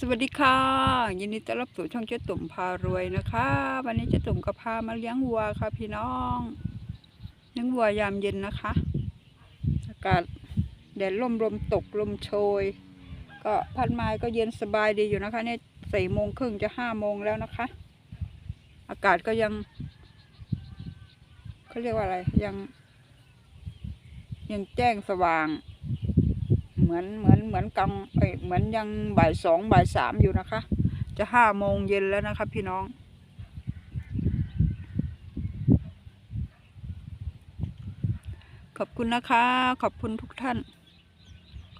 สวัสดีค่ะ ยินดีต้อนรับสู่ช่องเจ๊ตุ่มพารวยนะคะ วันนี้เจ๊ตุ่มก็พามาเลี้ยงวัวค่ะ พี่น้องเลี้ยงวัวยามเย็นนะคะอากาศแดดลมลมตกลมโชย ก็พัดไม้ก็เย็นสบายดีอยู่นะคะเนี่ยสี่โมงครึ่งจะห้าโมงแล้วนะคะ อากาศก็ยังเขาเรียกว่าอะไรยัง ยังแจ้งสว่าง เหมือนเหมือนเหมือนกลางเอ้ยเหมือนยังบ่ายสองบ่ายสามอยู่นะคะ จะห้าโมงเย็นแล้วนะคะพี่น้อง ขอบคุณนะคะ ขอบคุณทุกท่าน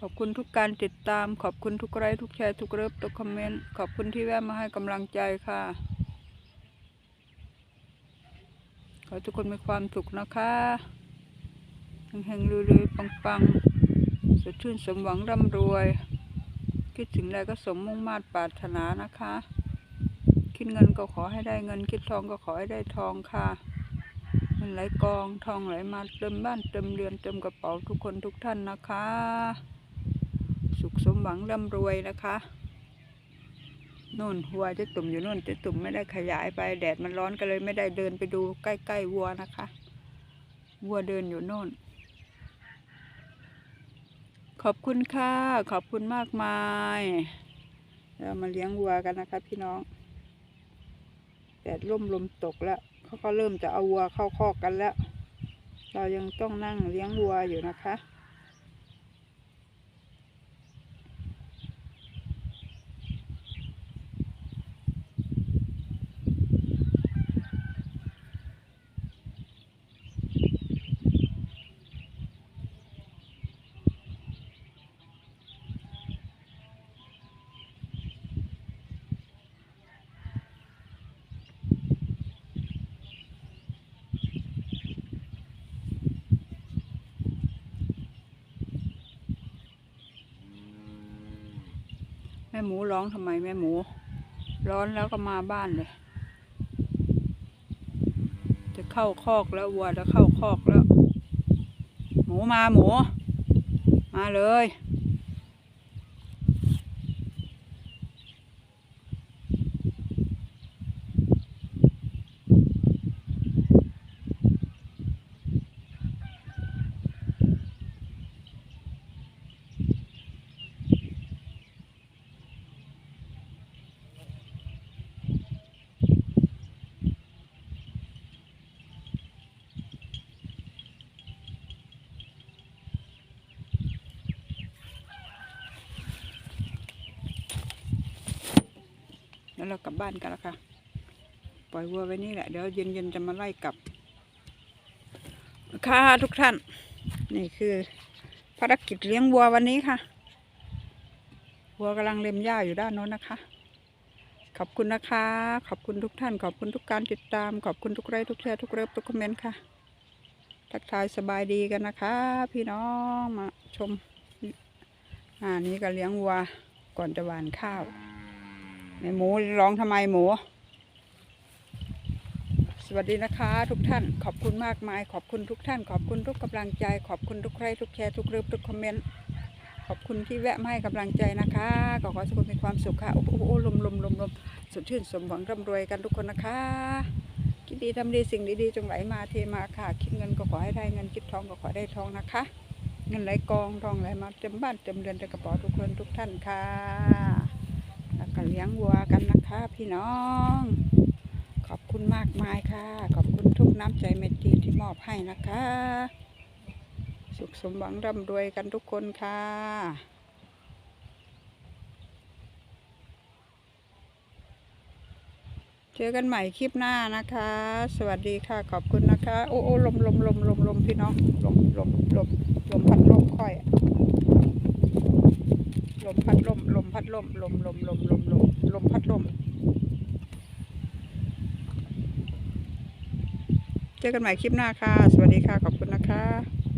ขอบคุณทุกการติดตาม ขอบคุณทุกไลค์ทุกแชร์ทุกเลิฟทุกคอมเมนต์ขอบคุณที่แวะมาให้กำลังใจค่ะขอทุกคนมีความสุขนะคะเฮงๆรวยๆปังๆ ดชื่นสมหวังร่ำรวย คิดถึงอะไรก็สมมุ่งมาตรปรารถนานะคะ คิดเงินก็ขอให้ได้เงิน คิดทองก็ขอให้ได้ทองค่ะเงินไหลกองทองไหลมาเต็มบ้านเต็มเรือนเต็มกระเป๋าทุกคนทุกท่านนะคะ สุขสมหวังร่ำรวยนะคะนู่นวัวจะตุ่มอยู่นู่นจะตุ่มไม่ได้ขยายไปแดดมันร้อนก็เลยไม่ได้เดินไปดูใกล้ๆวัวนะคะ วัวเดินอยู่โน่น ขอบคุณค่ะ ขอบคุณมากมาย เรามาเลี้ยงวัวกันนะคะพี่น้องแดดร่มลมตกแล้วเขาก็เริ่มจะเอาวัวเข้าคอกกันแล้ว เรายังต้องนั่งเลี้ยงวัวอยู่นะคะ แม่หมูร้องทำไมแม่หมู ร้อนแล้วก็มาบ้านเลย จะเข้าคอกแล้ววัวจะเข้าคอกแล้ว หมูมาหมู มาเลย แล้วเรากลับบ้านกันแล้วค่ะ ปล่อยวัวไว้นี่แหละ เดี๋ยวเย็นๆจะมาไล่กลับ ค่ะทุกท่าน นี่คือภารกิจเลี้ยงวัววันนี้ค่ะ วัวกำลังเล็มหญ้าอยู่ด้านโน้นนะคะ ขอบคุณนะคะ ขอบคุณทุกท่าน ขอบคุณทุกการติดตาม ขอบคุณทุกไลค์ทุกแชร์ทุกเลิฟทุกคอมเมนต์ค่ะ ทักทายสบายดีกันนะคะ พี่น้องมาชม อ่านี้ก็เลี้ยงวัวก่อนจะหวานข้าว แม่หมูร้องทำไมหมู สวัสดีนะคะ ทุกท่านขอบคุณมากมาย ขอบคุณทุกท่าน ขอบคุณทุกกำลังใจ ขอบคุณทุกใครทุกแชร์ทุกรูปทุกคอมเมนต์ขอบคุณที่แวะมาให้กำลังใจนะคะขอขอให้ทุกคนมีความสุขค่ะโอ้โหลมลมลมลมสดชื่นสมหวังร่ำรวยกันทุกคนนะคะ คิดดีทำดีสิ่งดีๆจงไหลมาเทมาค่ะ คิดเงินก็ขอให้ได้เงินคิดทองก็ขอได้ทองนะคะ เงินไหลกองทองไหลมาเต็มบ้านเต็มเรือนเต็มกระเป๋าทุกคนทุกท่านค่ะ ล้วก็เลี้ยงวัวกันนะคะพี่น้อง ขอบคุณมากมายค่ะ ขอบคุณทุกน้ำใจเมตตาที่มอบให้นะคะ สุขสมหวังร่ำรวยกันทุกคนค่ะเจอกันใหม่คลิปหน้านะคะ สวัสดีค่ะ ขอบคุณนะคะ โอ้โอ้ลมลมลมลมลมพี่น้อง ลมลมลมลมพัดลมค่อยอะ ลมพัดลมลมพัดลมลมลมลมลมลมลมพัดลม เจอกันใหม่คลิปหน้าค่ะ สวัสดีค่ะ ขอบคุณนะคะ